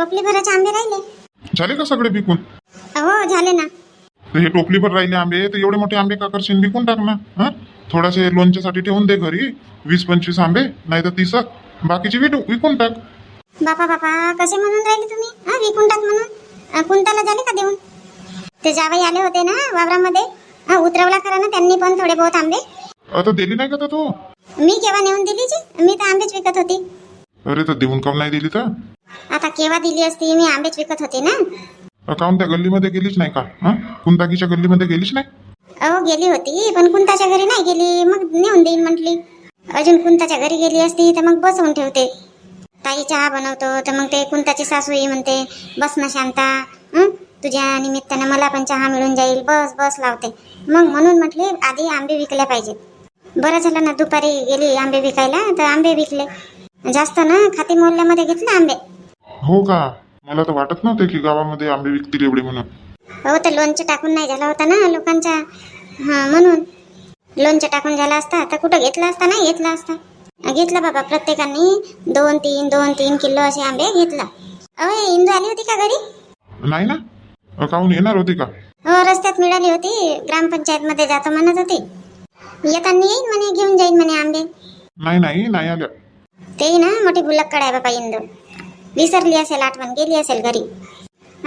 टोपली भराचे आंबे राहिले? झाले का सगळे विकून? हो झाले ना. तर हे टोपलीभर राहिले आंबे तर एवढे मोठे आंबे का करशील? विकून टाक ना हा? थोडासे लोणच्यासाठी ठेवून दे घरी वीस पंचवीस आंबे नाही तर तीसक बाकीचे विटू विकून टाक. बापा बापा कसे म्हणून राहिले तुम्ही? हा विकून टाक म्हणून. अं, कुंताला झाले का देऊन? ते जावई आले होते ना वावरामध्ये. हा उतरवला करा ना त्यांनी पण थोडे बहुत आंबे. आता दिली नाही का तर तू? मी केव्हा नेऊन दिली जी? मी तर आंबेच विकत होती. अरे तर देऊन काऊन नाही दिली तर? आता केव्हा दिली असती मी आंबेच विकत होते ना? काऊन त्या गल्लीमध्ये गेलीच नाही का? हा? कुंताकीच्या गल्लीमध्ये गेलीच नाही? अहो गेली होती पण कुंताच्या घरी नाही गेली. मग नेऊन देईन म्हटली. अजून कुंताच्या घरी गेली असती तर मग बसवून ठेवते. ताई चहा बनवतो तर मग ते कुंताची सासूई म्हणते बस ना शांता. हं? तुझ्या निमित्तानं मला पण चहा मिळून जाईल. बस बस लावते. मग म्हणून म्हटले आधी आंबे विकल्या पाहिजेत. बरं झालं ना दुपारी गेली आंबे विकायला तर आंबे विकले. जास्त ना खाती मोहल्ल्यामध्ये घेतले आंबे. हो का? मला तर वाटत नव्हते की गावामध्ये आंबे विकतील एवढे म्हणून. हो तर लोणचं टाकून नाही झाला होता ना लोकांच्या हा म्हणून. लोणचं टाकून झाला असता तर कुठं घेतला असता नाही घेतला असता. घेतला बाबा प्रत्येकाने. दोन तीन दोन तीन किलो असे आंबे घेतला. अहो इंदू आली होती का घरी? नाही ना. काहून येणार होती का? हो रस्त्यात मिळाली होती. ग्रामपंचायत मध्ये जातो म्हणत होती. येताना येईन म्हणे घेऊन जाईन म्हणे आंबे. नाही नाही नाही आल्या. तेही ना मोठी भुलक्कड आहे बाबा इंदू. विसरली असेल आठवण गेली असेल घरी.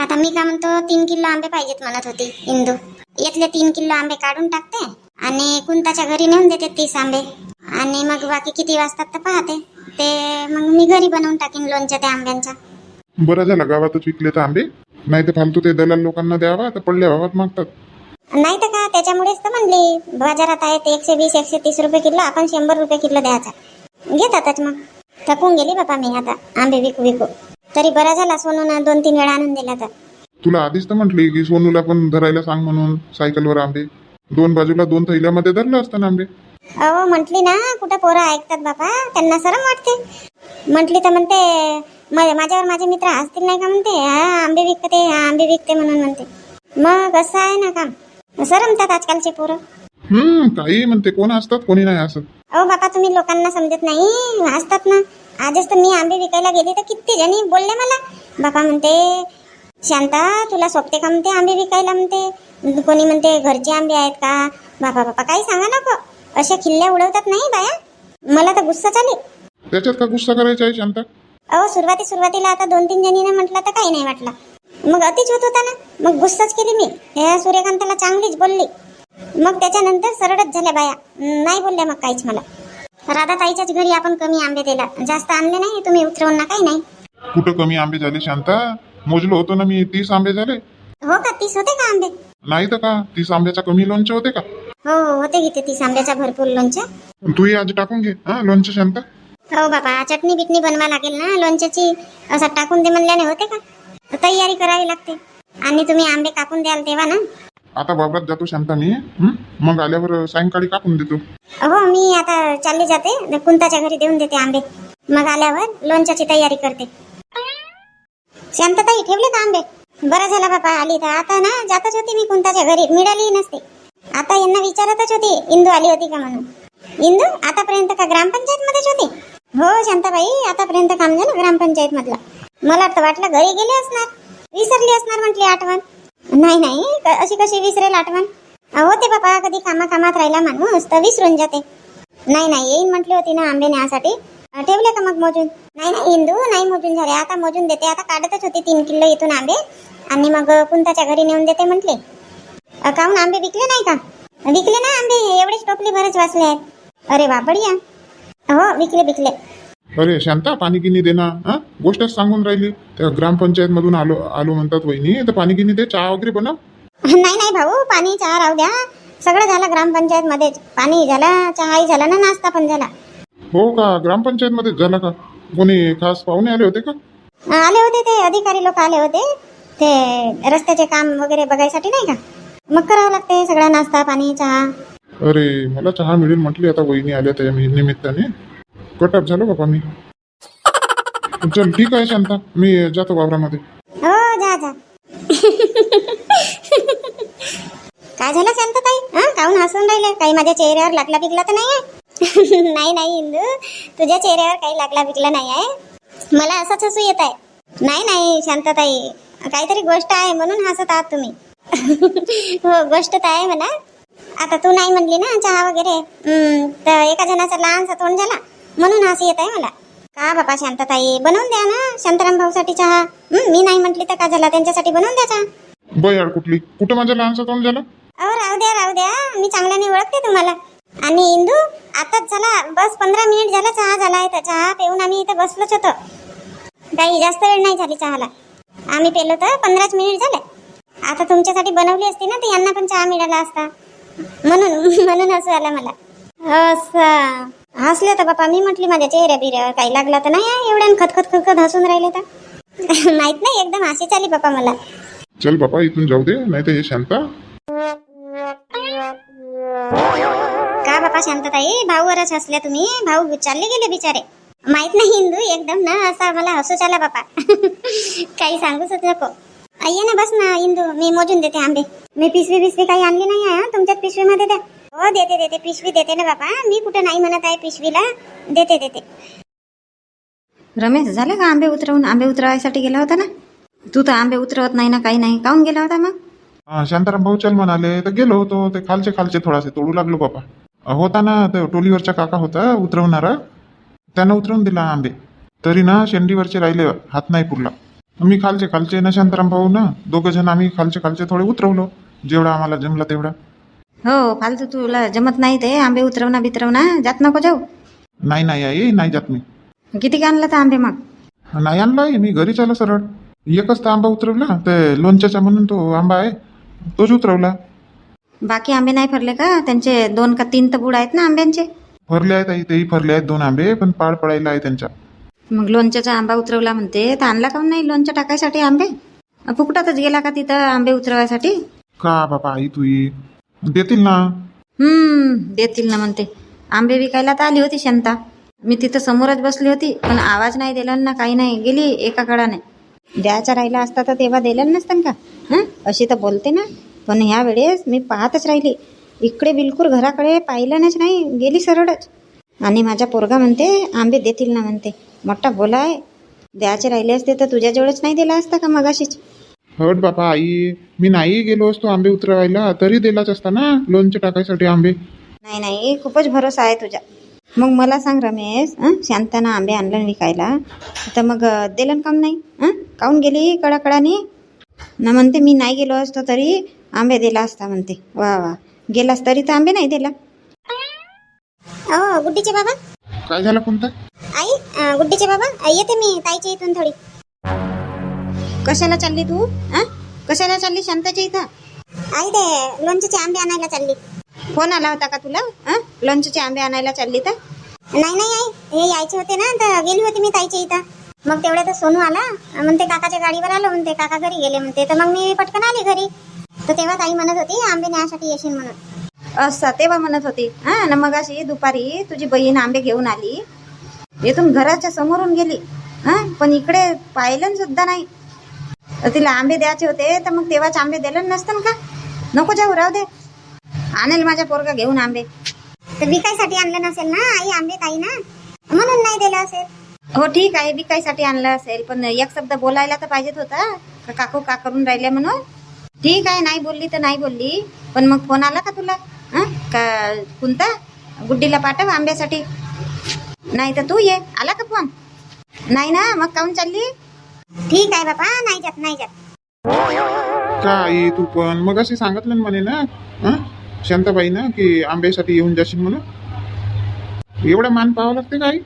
आता मी का म्हणतो तीन किलो आंबे पाहिजेत म्हणत होती इंदू. यातले तीन किलो आंबे काढून टाकते आणि कुंताच्या घरी नेऊन देते तीस आंबे. आणि मग बाकी किती वाजतात तर पाहते. ते मग मी घरी बनवून टाकीन लोणच्या त्या आंब्यांचा. बरं झालं गावातच विकले तर आंबे. नाही तर फालतू ते दलाल लोकांना द्यावा तर पडल्या भावात मागतात. नाही तर का त्याच्यामुळेच तर म्हणली बाजारात आहे ते एकशे वीस एकशे तीस रुपये किलो आपण शंभर रुपये किलो द्यायचा. घेतातच मग. थकून गेली बाबा मी आता आंबे विकू विकू. तरी बरा झाला सोनून दोन तीन वेळा आणून दिला तर. तुला आधीच तर म्हटली की सोनूला पण धरायला सांग म्हणून सायकलवर आंबे. दोन बाजूला दोन थैल्यामध्ये धरलं असतं ना आंबे? अहो म्हटली ना कुठं पोरं ऐकतात बाबा त्यांना सरम वाटते. म्हटली तर म्हणते म- माझ्यावर माझे मित्र हसतील नाही का म्हणते हा आंबे विकते आंबे विकते म्हणून म्हणते. मग असं आहे ना काम. सरमतात आजकालचे पोरं. हम्म काही म्हणते कोण असतात कोणी नाही असत. अहो बाबा तुम्ही लोकांना समजत नाही हसतात ना. आजच तर मी आंबे विकायला गेले तर किती जणी बोलले मला? बाबा म्हणते शांता तुला सोपते का? म्हणते आंबे विकायला म्हणते. कोणी म्हणते घरचे आंबे आहेत का? बाबा बाबा काही सांगा नको. अशा खिल्ल्या उडवतात नाही बाया? मला तर गुस्सा चालेल त्याच्यात का गुस्सा करायचा आहे शांता? अहो सुरुवाती सुरुवातीला आता दोन तीन जणीनं म्हटलं तर काही नाही वाटलं. मग अतिच होत होता ना? मग गुस्साच केली मी. ह्या सूर्यकांताला चांगलीच बोलली. मग त्याच्यानंतर सरळच झाल्या बाया. नाही बोलल्या मग काहीच मला. राधाताईच्याच घरी आपण कमी आंबे दिला. जास्त आणले नाही तुम्ही उतरवून ना काही नाही. कुठं कमी आंबे झाले शांता? मोजलो होतो ना मी तीस आंबे झाले. हो का तीस होते का आंबे? नाही तर का? तीस आंब्याचा कमी लोणचे होते का? हो हो होते घेते तीस आंब्याचा भरपूर लोणचं. तूही आज टाकून घे हा लोणचं शांता. हो बाबा चटणी बिटणी बनवा लागेल ना लोणच्याची असं टाकून दे म्हणल्याने होते का? तयारी करावी लागते. आणि तुम्ही आंबे कापून द्याल तेव्हा ना? आता वावरात जातो शांता मी. हं? मग आल्यावर सायंकाळी कापून देतो. हो मी आता चालली जाते. कुंताच्या घरी देऊन देते आंबे. मग आल्यावर लोणच्याची तयारी करते. शांतताई ठेवले का आंबे? बरं झालं बाबा आली तर. आता ना जातच होती मी कुंताच्या घरी. मिळाली नसते. आता यांना विचारतच होती इंदू आली होती का म्हणून? इंदू आतापर्यंत का ग्रामपंचायत मध्येच होती? हो शांताबाई आतापर्यंत काम झालं ग्रामपंचायत मधलं मला तर वाटलं घरी गेले असणार. विसरली असणार म्हटली आठवण. नाही नाही. अशी कशी विसरेल आठवण? होते बाबा कधी कामा कामात राहिला माणूस तर विसरून जाते. नाही नाही. येईन म्हटली होती ना आंबे न्यासाठी. ठेवले का मग मोजून? नाही नाही. इंदू नाही मोजून झाले. आता मोजून देते. आता काढतच होती तीन किलो इथून आंबे. आणि मग कुंताच्या घरी नेऊन देते म्हटले. काहून आंबे विकले नाही का? विकले ना आंबे. एवढेच टोपली भरच वाचले आहेत. अरे बाबडिया. हो विकले विकले. अरे शांता पाणी गिनी दे ना हा? गोष्टच सांगून राहिली. त्या ग्रामपंचायत मधून आलो आलो म्हणतात वहिनी तर पाणी गिनी दे चहा वगैरे बनव. नाही नाही भाऊ पाणी चहा राहू द्या. सगळं झालं ग्रामपंचायत मध्येच पाणी झाला चहाही झाला ना नाश्ता पण झाला. हो का? ग्रामपंचायत मध्ये झाला का? कोणी खास पाहुणे आले होते का? आले होते ते अधिकारी लोक आले होते. ते रस्त्याचे काम वगैरे बघायसाठी नाही का? मग करावं लागते सगळा नाश्ता पाणी चहा. अरे मला चहा मिळेल म्हटली आता वहिनी आल्या त्या मी- निमित्ताने. कटअप झालो बाबा मी. चल ठीक आहे शांता. मी जातो वावरामध्ये. हो जा जा. काय झालं शांतताई? हा काहून हसून राहिले? काही माझ्या चेहऱ्यावर लागला पिकला तर नाही आहे नाही नाही इंदू. तुझ्या चेहऱ्यावर काही लागला पिकला नाही आहे मला असंच हसू येत आहे. नाही नाही शांतताई. काहीतरी गोष्ट आहे म्हणून हसत आहात तुम्ही. हो गोष्ट तर आहे म्हणा. आता तू नाही म्हणली ना चहा वगैरे? तर एका जणाचा लहानसा तोंड झाला. म्हणून हसू येत आहे मला. का बापा शांतताई? बनवून द्या ना. शांताराम भाऊसाठी चहा. मी नाही म्हटली तर का झाला? त्यांच्यासाठी बनवून द्या चहा. बयाड कुठली? कुठं माझं लहानसं तोंड झालं? अहो राहू द्या राहू द्या. मी चांगल्याने ओळखते तुम्हाला. आणि इंदू आताच झाला. बस पंधरा मिनिट झाला चहा झाला आहे तर चहा पिऊन आम्ही इथं बसलोच होतो. काही जास्त वेळ नाही झाली चहाला. आम्ही पेलो तर पंधराच मिनिट झाले. आता तुमच्यासाठी बनवली असती ना तर यांना पण चहा मिळाला असता. म्हणून म्हणून हसू आला मला. असं. हसले तर बापा मी म्हटली माझ्या चेहऱ्या बिऱ्यावर काही लागला तर नाही एवढ्या खतखत खतखत हसून राहिले तर? माहीत नाही एकदम हसी आली बापा मला. चल बापा इथून जाऊ दे नाही तर हे शांता. का बापा शांतताई? भाऊवरच हसल्या तुम्ही. भाऊ चालले गेले बिचारे. माहीत नाही हिंदू एकदम ना असा मला हसूच आला बापा. काही सांगूच नको. ये ना बस ना इंदू मी मोजून देते आंबे. मी पिशवी पिशवी काही आणली नाही आहे हं, तुमच्याच पिशवीमध्ये द्या हो देते देते. पिशवी देते ना बापा. मी कुठे नाही म्हणत आहे पिशवीला. देते देते. रमेश झाले का आंबे उतरवून? आंबे उतरवायसाठी गेला होता ना? तू तर आंबे उतरवत नाही ना काही नाही. काहून गेला होता मग? हा, शांताराम भाऊ चल म्हणाले. तर गेलो होतो. ते खालचे खालचे थोडासे तोडू लागलो बापा. अ, होता ना ते टोलीवरचा काका होता उतरवणारा. त्यानं उतरवून दिला आंबे. तरी ना शेंडीवरचे राहिले हात नाही पुरला. मी खालचे खालचे ना शांताराम भाऊ ना दोघं जण आम्ही खालचे खालचे थोडे उतरवलो. जेवढा आम्हाला जमला तेवढा. हो फालतू तुला जमत नाही ते आंबे उतरवणा बितरवणा जात नको जाऊ. नाही नाही आई नाही जात मी. किती का आणलं तर आंबे मग? नाही आणलाय मी घरी आलो सरळ. एकच तर आंबा उतरवला ते लोणच्याचा म्हणून तो आंबा आहे तोच उतरवला. बाकी आंबे नाही फरले का? त्यांचे दोन का तीन तर बुड आहेत ना आंब्यांचे? फरले आहेत आई तेही फरले आहेत दोन आंबे पण पाड पडायला आहे त्यांच्या. मग लोणच्याचा आंबा उतरवला म्हणते. तर आणला काहून नाही लोणचं टाकायसाठी आंबे? फुकटातच गेला का तिथं आंबे उतरवायसाठी? का बाबा आई तुई देतील ना. हम्म देतील ना म्हणते. आंबे विकायला तर आली होती शांता. मी तिथं समोरच बसली होती पण आवाज नाही दिला ना काही नाही. गेली एका कडाने द्यायचा राहिला असता तर तेव्हा दिलं नसतं का? हं? अशी तर बोलते ना. पण ह्या वेळेस मी पाहतच राहिली. इकडे बिलकुल घराकडे पाहिलंच नाही गेली सरळच. आणि माझा पोरगा म्हणते आंबे देतील ना म्हणते. मोठा बोला आहे. द्यायचे राहिले असते तर तुझ्याजवळच नाही दिला असता का मगाशीच? हट बाबा आई. मी नाही गेलो असतो आंबे उतरवायला. तरी दिलाच असता ना लोणचे टाकायसाठी आंबे? नाही नाही. खूपच भरोसा आहे तुझ्या. मग मला सांग रमेश हं? शांतानं आंबे आणलं विकायला. तर मग दिलं काम नाही? हं? काहून गेली कडाकडानी? ना म्हणते मी नाही गेलो असतो तरी आंबे दिला असता म्हणते. वा वा. गेलास तरी तर आंबे नाही दिला. हो गुड्डीचे बाबा. काय झालं कोणता? आई गुड्डीचे बाबा येते मी ताईच्या इथून थोडी. कशाला चालली तू? हं? कशाला चालली शांताच्या इथं? आई ते लोणच्याचे आंबे आणायला चालली. फोन आला होता का तुला? हं? लोणच्याचे आंबे आणायला चालली तर? नाही नाही आई हे यायचे होते ना तर गेली होती मी ताईच्या इथं. मग तेवढ्यात सोनू आला म्हणते काकाच्या गाडीवर आलो म्हणते काका घरी गेले म्हणते. तर मग मी पटकन आली घरी. तर तेव्हा ताई म्हणत होती आंबे न्यायसाठी येशील म्हणून. असं तेव्हा म्हणत होती. हा ना मग अशी दुपारी तुझी बहीण आंबे घेऊन आली. येथून घराच्या समोरून गेली. हा पण इकडे पाहिलं सुद्धा नाही. तर तिला आंबे द्यायचे होते तर मग तेव्हाच आंबे दिलं नसतं का? नको जाऊ राहू दे. आणेल माझ्या पोरगा घेऊन आंबे. तर विकायसाठी आणलं नसेल ना? आई आंबे ताई ना? म्हणून नाही दिलं असेल. हो ठीक आहे विकायसाठी आणलं असेल पण एक शब्द बोलायला तर पाहिजेत होता. का काकू का करून राहिले म्हणून? ठीक आहे नाही बोलली तर नाही बोलली. पण मग फोन आला का तुला? हं? का कोणता गुड्डीला पाठव आंब्यासाठी. नाही तर तू ये. आला का फोन नाही ना मग काहून चालली? ठीक आहे बाबा नाही जात नाही जात. का आई तू पण? मग असे सांगितलं ना म्हणे ना हं? शांताबाई ना की आंब्यासाठी येऊन जाशील म्हणून. एवढा मान पाहावं लागते का आई?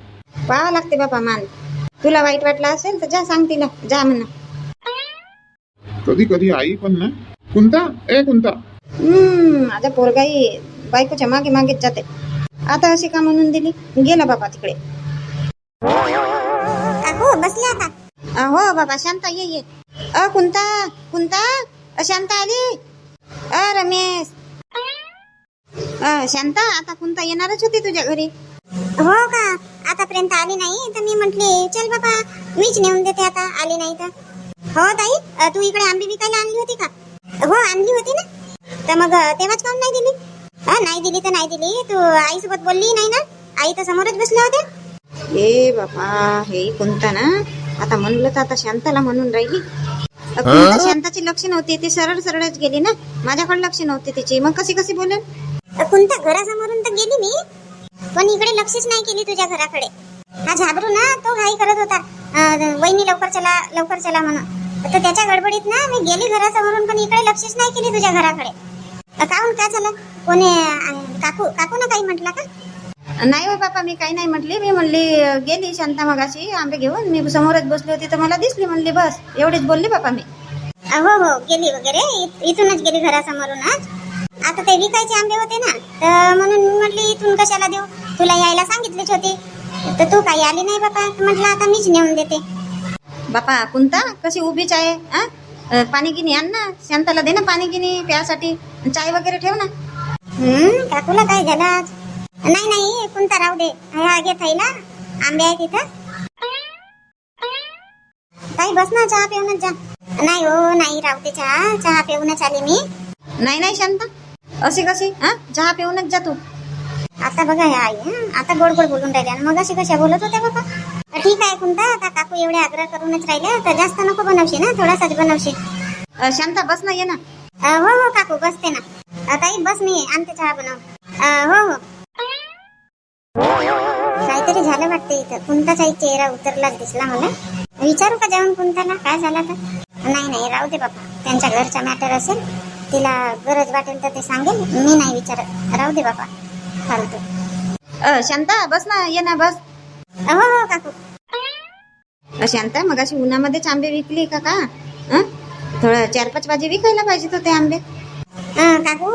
पाहावं लागते बाबा मान. तुला वाईट वाटलं असेल तर जा सांग तिला जा म्हणा. कधी कधी आई पण ना. कोणता ए कोणता हम्म माझा पोरगाही बायकोच्या मागे मागेच जाते. आता अशी का म्हणून दिली. गेला बाबा तिकडे. काकू बसले आता. हो बाबा शांता ये ये. अ कुंता कुंता शांता आली. अ रमेश. अ शांता आता कुंता येणारच होती तुझ्या घरी? हो का? आतापर्यंत आली नाही तर मी म्हंटली चल बाबा मीच नेऊन देते आता. आली नाही तर. हो ताई तू इकडे आंबे विकायला आणली होती का? हो आणली होती ना. तर मग तेव्हाच काऊन नाही दिली? हा नाही दिली तर नाही दिली. तू आईसोबत बोलली नाही ना. आई तर समोरच बसल्या होत्या. ए बाबा हे कोणता ना? आता म्हणलं तर आता शांताला म्हणून राहिली. शांताची लक्ष नव्हती ती सरळ सरळच गेली ना. माझ्याकडे लक्ष नव्हती तिची. मग कशी कशी बोलेल? कोणत्या घरासमोरून तर गेली मी? पण इकडे लक्षच नाही केली तुझ्या घराकडे. हा झाबरू ना तो घाई करत होता. वहिनी लवकर चला लवकर चला म्हणून. तर त्याच्या गडबडीत ना मी गेली घरासमोरून पण इकडे लक्षच नाही केली तुझ्या घराकडे. अं, काहून काय झालं? कोणी काकू काकू ना काही म्हटला का? नाही हो बापा मी काही नाही म्हटली. मी म्हणली गेली शांता मगाशी आंबे घेऊन. मी समोरच बसली होती तर मला दिसली. म्हणली बस. एवढीच बोलली बापा मी. हो हो गेली वगैरे. इथूनच गेली घरासमोरूनच आता ते विकायचे आंबे होते ना तर म्हणून मी म्हटली इथून कशाला देऊ? तुला यायला सांगितलीच होती. तर तू काही आली नाही बापा. म्हटलं आता मीच नेऊन देते. बापा कुंता कशी उभीच आहे पाणी गिनी आण ना. शांताला दे ना पाणी गिनी प्यासाठी. चाय वगैरे ठेव ना. हम्म काकूला काय झालं? आज नाही नाही कोणता राहू दे. हा घे थैला आंबे आहे तिथं. काही बस ना चहा पिऊनच जा. नाही हो नाही राहू दे चहा. चहा पिऊनच आली मी. नाही नाही शांता. अशी कशी? हा? चहा पिऊनच जा तू. आता बघा हे आई हं, आता गोड गोड बोलून राहिल्या आणि मग अशी कशा बोलत होत्या बाबा? ठीक आहे कोणता आता काकू एवढे आग्रह करूनच राहिल्या तर जास्त नको बनवशी ना थोडासाच बनवशी. अ, शांता बस ना ये ना. अं, हो हो काकू बसते ना. ताई बस मी आणते चहा बनव हो हो. काहीतरी झालं वाटतं इथं. कुंताचाही चेहरा उतरलाच दिसला मला. विचारू का जाऊन कुंताला? काय झालं तर नाही नाही राहू दे बाबा त्यांच्या घरचा मॅटर असेल. तिला गरज वाटेल तर ते सांगेल. मी नाही विचारत राहू दे बाबा फालतू अ, शांता बस ना ये ना बस. हो हो काकू. शांता मग अशी उन्हामध्येच आंबे विकली का का? हं? थोडं चार पाच भाजी विकायला पाहिजेत होते आंबे. काकू.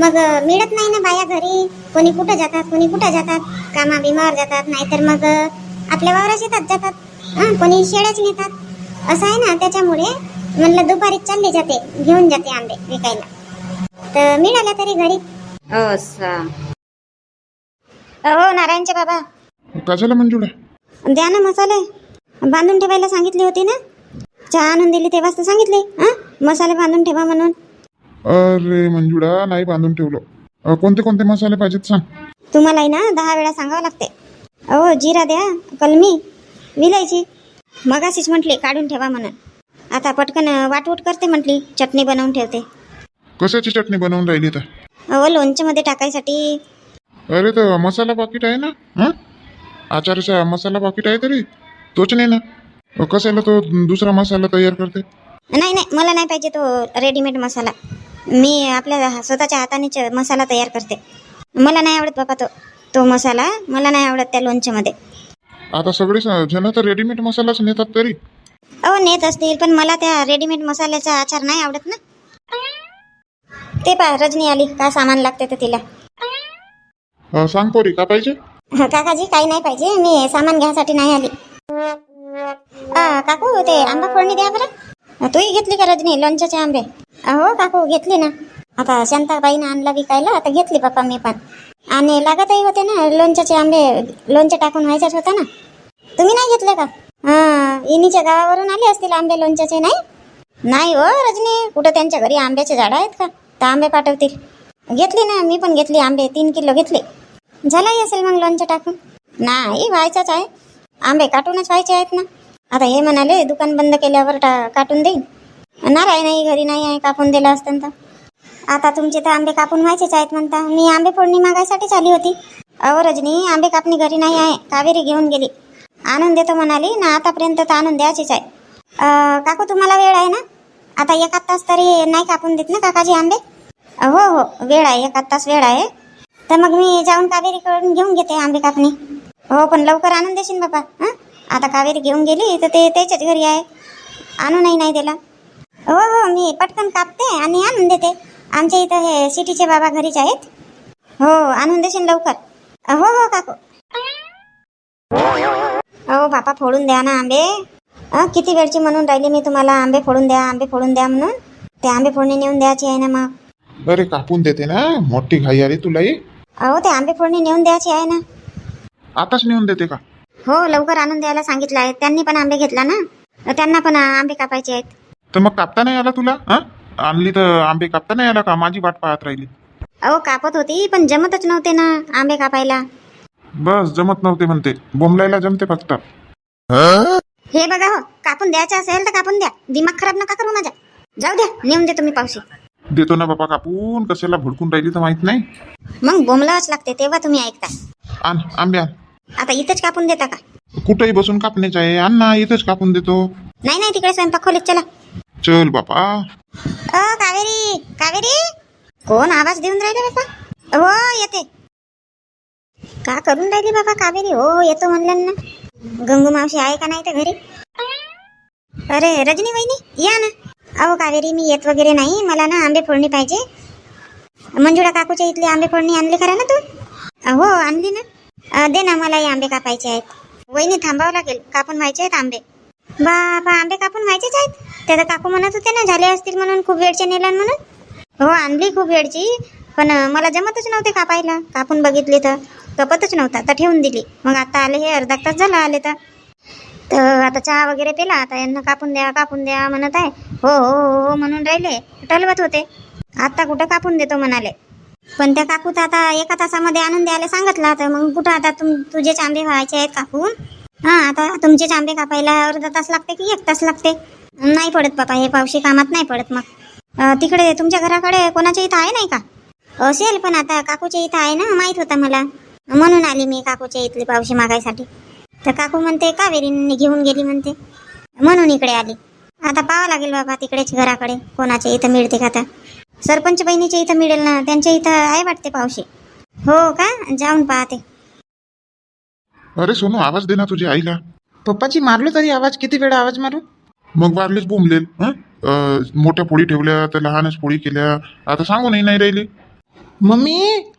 मग मिळत नाही ना बाया घरी? कोणी कुठं जातात कोणी कुठं जातात? कामा बिमावर जातात नाहीतर मग आपल्या वावरा शेतात जातात. हं, कोणी शेळ्याच नेतात. असं आहे ना त्याच्यामुळे म्हणलं दुपारी चालली जाते घेऊन जाते आंबे विकायला. तर मिळाल्या तरी घरी. हो नारायणचे बाबा. का झालं मंजुळा द्या ना मसाले. बांधून ठेवायला सांगितली होती ना? चहा आणून दिली तेव्हाच तर सांगितले हा? मसाले बांधून ठेवा म्हणून. अरे मंजुळा नाही बांधून ठेवलं. अ, कोणते कोणते मसाले पाहिजेत सांग. तुम्हालाही ना दहा वेळा सांगावं लागते. अहो जिरा द्या कलमी विलायची. मगाशीच म्हटली काढून ठेवा म्हणून. आता पटकन वाटवूट करते म्हटली चटणी बनवून ठेवते. कशाची चटणी बनवून राहिली तर? अहो लोणच्यामध्ये टाकायसाठी. अरे तर मसाला पाकिट आहे ना हं? आचारचा मसाला पाकिट आहे तरी तोच नाही ना. अ, कशाला तो दुसरा मसाला तयार करते? नाही नाही मला नाही पाहिजे तो रेडीमेड मसाला. मी आपल्या स्वतःच्या हातानेच मसाला तयार करते. मला नाही आवडत बाबा तो तो मसाला. मला नाही आवडत त्या लोणच्यामध्ये. आता सगळे स- जण तर रेडीमेड मसालाच नेतात तरी. अहो नेत असतील पण मला त्या रेडीमेड मसाल्याचा आचार नाही आवडत ना. ते पा रजनी आली. काय सामान लागते तर तिला. अ, सांग पोरी का पाहिजे? काकाजी काही नाही पाहिजे. मी सामान घ्यायसाठी नाही आली. आ, काकू ते आंबा फोडणी द्या बरं. तूही घेतली का रजनी? लोणच्याचे आंबे? हो काकू घेतली ना. आता शांताबाईनं आणला विकायला आता घेतली पप्पा मी पण. आणि लागतही होते ना लोणच्याचे आंबे लोणचे टाकून व्हायचेच होता ना. तुम्ही नाही घेतले का? हां इनीच्या गावावरून आले असतील आंबे लोणच्याचे नाही? नाही हो रजनी. कुठं त्यांच्या घरी आंब्याचे झाडं आहेत का? तर आंबे पाठवतील. घेतली ना मी पण घेतली आंबे तीन किलो घेतले. झालाही असेल मग लोणचं टाकून? नाही व्हायचाच आहे. आंबे काटूनच व्हायचे आहेत ना. आता हे म्हणाले दुकान बंद केल्यावर टा काटून देईन. नाराय नाही घरी? नाही आहे कापून दिलं असतं तर. आता तुमचे तर आंबे कापून व्हायचेच आहेत म्हणता. मी आंबे फोडणी मागायसाठीच आली होती. अहो रजनी आंबे कापणी घरी नाही आहे. कावेरी घेऊन गेली. आणून देतो म्हणाली. ना आतापर्यंत तर आणून द्यायचीच आहे. काकू तुम्हाला वेळ आहे ना? आता एकात तास तरी नाही कापून देत ना काकाजी आंबे? हो हो वेळ आहे. एकात तास वेळ आहे. तर मग मी जाऊन कावेरीकडून घेऊन घेते आंबे कापणी. हो पण लवकर आणून देशील बाबा हां? आता कावेरी घेऊन गेली तर ते त्याच्याच घरी आहे. आणूनही नाही दिला. हो हो मी पटकन कापते आणि आणून देते. आमच्या इथं हे सिटीचे बाबा घरीच आहेत. हो आणून देशील लवकर. हो हो काकू. हो बापा फोडून द्या ना आंबे. किती वेळची म्हणून राहिली मी तुम्हाला? आंबे फोडून द्या आंबे फोडून द्या म्हणून. ते आंबे फोडणी नेऊन द्यायची आहे ना मग. अरे कापून देते ना. मोठी घाई आली तुलाही अहो ते आंबे फोडणी नेऊन द्यायची आहे ना. आताच नेऊन देते का? हो लवकर आणून द्यायला सांगितलं आहे. त्यांनी पण आंबे घेतला ना. त्यांना पण आंबे कापायचे आहेत. तर मग कापता नाही आला तुला? हा? आणली तर आंबे कापता नाही आला का? माझी वाट पाहत राहिली. अहो कापत होती पण जमतच नव्हते ना आंबे कापायला. बस जमत नव्हते म्हणते. बोंबलायला जमते फक्त. हे बघा हो कापून द्यायचं असेल तर कापून द्या. दिमाग खराब नका करू माझा जाऊ द्या नेऊन देतो मी पावशी. देतो ना बापा कापून. कशाला भडकून राहिली तर माहीत नाही. मग बोंबलावंच लागते तेव्हा तुम्ही ऐकता. आण आंबे आण. आता इथंच कापून देता का? कुठेही बसून कापण्याचं आहे. आण ना इथंच कापून देतो. नाही नाही तिकडे स्वयंपाक खोलीत चला. चल बापा. अ कावेरी कावेरी? कोण आवाज देऊन राहिले बाबा हो येते. का करून राहिली बाबा कावेरी? हो, हो येतो म्हणलं ना गंगू मावशी आहे का नाही तर घरी? अरे रजनी वहिनी या ना. अहो कावेरी मी येत वगैरे नाही. मला ना आंबे फोडणी पाहिजे. मंजुळा काकूच्या इथली आंबे फोडणी आणली खरं ना तू? हो आणली ना. दे ना मला हे आंबे कापायचे आहेत. वहिनी थांबावं लागेल. कापून व्हायचे आहेत आंबे. बाबा आंबे कापून व्हायचेच आहेत. ते तर काकू म्हणत होते ना झाले असतील म्हणून खूप वेळचे नेला म्हणून. हो आणली खूप वेळची पण मला जमतच नव्हते कापायला. कापून बघितली तर कपतच नव्हता तर ठेवून दिली. मग आता आले हे अर्धा तास झाला आले तर. तर आता चहा वगैरे पेला आता यांना कापून द्या कापून द्या म्हणत आहे. हो, हो हो हो म्हणून राहिले टलवत होते. आता कुठं कापून देतो म्हणाले. पण त्या काकू तर आता एका तासामध्ये आणून द्यायला सांगितलं तर मग कुठं आता तुम तुझेच आंबे व्हायचे आहेत कापून? हां आता तुमचे आंबे कापायला अर्धा तास लागते की एक तास लागते? नाही पडत बापा हे पावशी कामात नाही पडत मग. तिकडे तुमच्या घराकडे कोणाच्या इथं आहे नाही का? असेल पण आता काकूच्या इथं आहे ना माहीत होतं मला. म्हणून आली मी काकूच्या इथली पावशी मागायसाठी. तर काकू म्हणते कावेरीने घेऊन गेली म्हणते. म्हणून इकडे आली. आता पाहावं लागेल बाबा तिकडेच घराकडे कोणाच्या इथं मिळते का आता. सरपंच बहिणीच्या इथं मिळेल ना त्यांच्या इथं आहे वाटते पावशी. हो का? जाऊन पाहते. अरे सोनू आवाज दे ना तुझ्या आईला. पप्पाची मारलो तरी आवाज? किती वेळा आवाज मारू? मग वारलेच बोंबलेल हं? मोठ्या पोळी ठेवल्या तर लहानच पोळी केल्या. आता सांगूनही नाही राहिले. मम्मी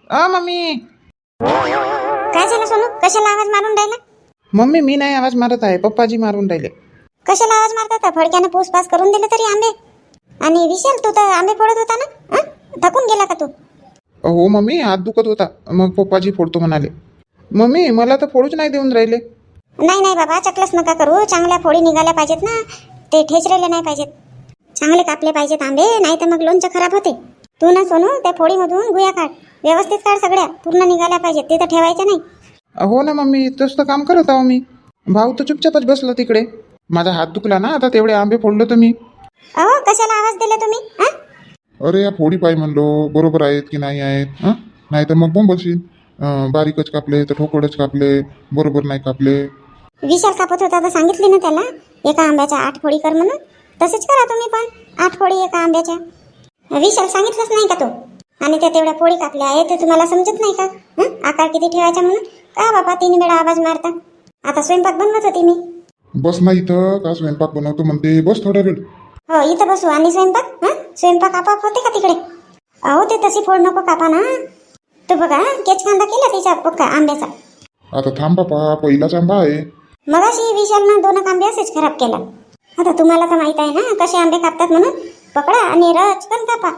अ मम्मी. काय झालं सोनू? कशाला आवाज मारून राहिला? मम्मी मी नाही आवाज मारत आहे. पप्पाजी मारून राहिले. कशाला आवाज मारतात? फडक्यानं पूसपास करून दिले तरी आंबे. आणि विशाल तू तर आंबे फोडत होता ना? हं? थकून गेला का तू? हो मम्मी हात दुखत होता. मग पप्पाजी फोडतो म्हणाले. मम्मी मला तर फोडूच नाही देऊन राहिले. नाही नाही बाबा चकलस नका करू. चांगल्या फोडी निघाल्या पाहिजेत ना. ते ठेचलेले नाही पाहिजेत. चांगले कापले पाहिजेत आंबे नाही तर मग लोणचं खराब होते. तू ना सोनू त्या फोडीमधून गुया काढ. व्यवस्थित काढ सगळ्या. पूर्ण निघाल्या पाहिजेत. तिथं ठेवायच्या नाही. हो ना मम्मी तसं तर काम करत आहो मी. भाऊ तर चुपचापच बसला तिकडे. माझा हात दुखला ना आता तेवढे आंबे फोडलो तर मी. अहो कशाला आवाज दिले तुम्ही? हं? अरे या फोडी पाय म्हणलो बरोबर आहेत की नाही आहेत? हं? नाही तर मग बोंबलशील अं, बारीकच कापले तर ठोकळच कापले बरोबर नाही कापले. विशाल कापत होता तर सांगितली ना त्याला एका आंब्याच्या आठ फोडी कर म्हणून. तसेच करा तुम्ही पण आठ फोडी एका आंब्याच्या. विशाल सांगितलंच नाही का तो? आणि त्या तेवढ्या फोडी कापल्या आहे ते तुम्हाला समजत नाही का? हं? आकार किती ठेवायचा म्हणून? का बाबा तीन वेळा आवाज मारता? आता स्वयंपाक बनवत होती मी. बस ना इथं का स्वयंपाक बनवतो म्हणते? बस थोडा वेळ. हो इथं बसू. आणि स्वयंपाक? हं? स्वयंपाक आपाप होते का तिकडे? अहो ते तशी फोड नको कापा ना. तू बघा केच कांदा केला तिच्या पक्का आंब्याचा? आता थांब बापा पहिलाच आंबा आहे. मगाशी विशालनं दोन आंबे असेच खराब केला. आता तुम्हाला तर माहीत आहे ना कसे आंबे कापतात म्हणून? पकडा आणि रचकन कापा.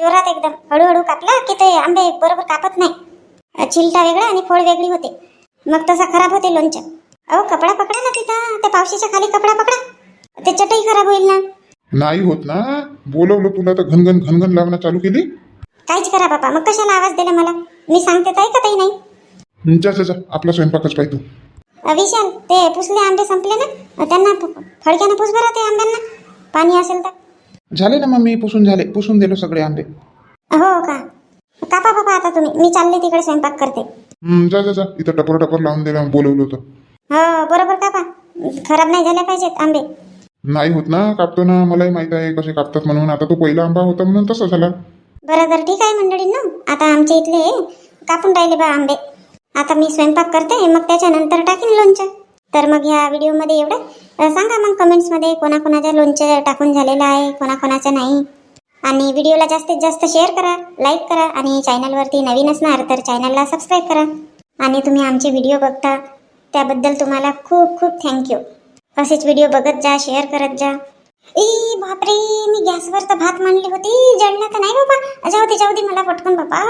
जोरात एकदम. हळूहळू कापला की ते आंबे बरोबर कापत नाही. चिलटा वेगळा आणि फोड वेगळी होते. मग तसा खराब होते लोणचं. अहो कपडा पकडा ना तिथं. त्या पावशीच्या खाली कपडा पकडा. ते चटई खराब होईल ना. नाही होत ना. बोलवलं तुला तर घनघन घनघन लावणं चालू केली? काहीच करा बाबा मग कशाला आवाज दिला मला? मी सांगते तर ऐकतही नाही. जा जा जा. आपला स्वयंपाकच पाहिजे तू. अ, विशाल ते पुसले आंबे संपले ना? त्यांना फडक्यानं पुस बरं ते आंब्यांना? पाणी असेल तर? झाले ना मम्मी पुसून झाले. पुसून दिलो सगळे आंबे. हो का? कापा बाबा आता तुम्ही. मी चालले तिकडे स्वयंपाक करते. जा जा जा. इथं टपर टपर लावून दिलं बोलवलं होतं. हो बरोबर कापा. खराब नाही झाले पाहिजेत आंबे. नाही होत ना कापतो ना. मलाही माहीत आहे कसे कापतात म्हणून. आता तो पहिला आंबा होता म्हणून तसा झाला. बरं तर ठीक आहे मंडळींना. आता आमच्या इथले कापून राहिले बा आंबे. आता मी स्वयंपाक करते मग त्याच्यानंतर टाकीन लोणचं. तर मग ह्या व्हिडिओमध्ये एवढं. सांगा मग कमेंट्समध्ये कोणाकोणाच्या लोणचं टाकून झालेलं आहे कोणाकोणाचं नाही. आणि व्हिडिओला जास्तीत जास्त शेअर करा लाईक करा आणि चॅनलवरती नवीन असणार तर चॅनलला सबस्क्राईब करा. आणि तुम्ही आमचे व्हिडिओ बघता त्याबद्दल तुम्हाला खूप खूप थँक्यू असेच व्हिडिओ बघत जा शेअर करत जा. ए बापरे मी गॅसवर तर भात मांडली होती. जळला तर नाही बाबा जाऊ दे जाऊ दे मला पटकन बाबा